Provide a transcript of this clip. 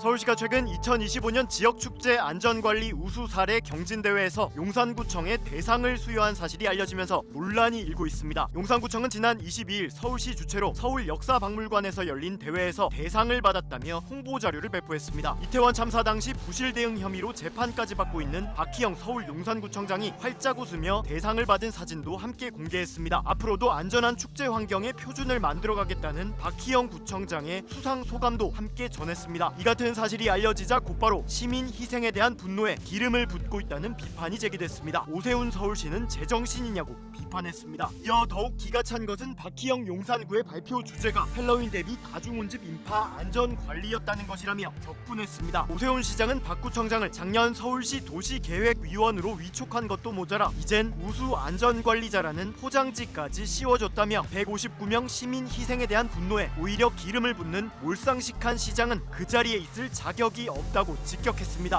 서울시가 최근 2025년 지역축제 안전관리 우수 사례 경진대회에서 용산구청에 대상을 수여한 사실이 알려지면서 논란이 일고 있습니다. 용산구청은 지난 22일 서울시 주최로 서울 역사박물관에서 열린 대회에서 대상을 받았다며 홍보 자료를 배포했습니다. 이태원 참사 당시 부실 대응 혐의로 재판까지 받고 있는 박희영 서울 용산구청장이 활짝 웃으며 대상을 받은 사진도 함께 공개했습니다. 앞으로도 안전한 축제 환경의 표준을 만들어가겠다는 박희영 구청장의 수상 소감도 함께 전했습니다. 이 같은 사실이 알려지자 곧바로 시민 희생에 대한 분노에 기름을 붓고 있다는 비판이 제기됐습니다. 오세훈 서울시는 제정신이냐고 비판했습니다. 이어 더욱 기가 찬 것은 박희영 용산구의 발표 주제가 헬로윈 대비 다중운집 인파 안전 관리였다는 것이라며 격분했습니다. 오세훈 시장은 박 구청장을 작년 서울시 도시계획위원으로 위촉한 것도 모자라 이젠 우수 안전관리자라는 포장지까지 씌워줬다며 159명 시민 희생에 대한 분노에 오히려 기름을 붓는 몰상식한 시장은 그 자리에 있을 자격이 없다고 직격했습니다.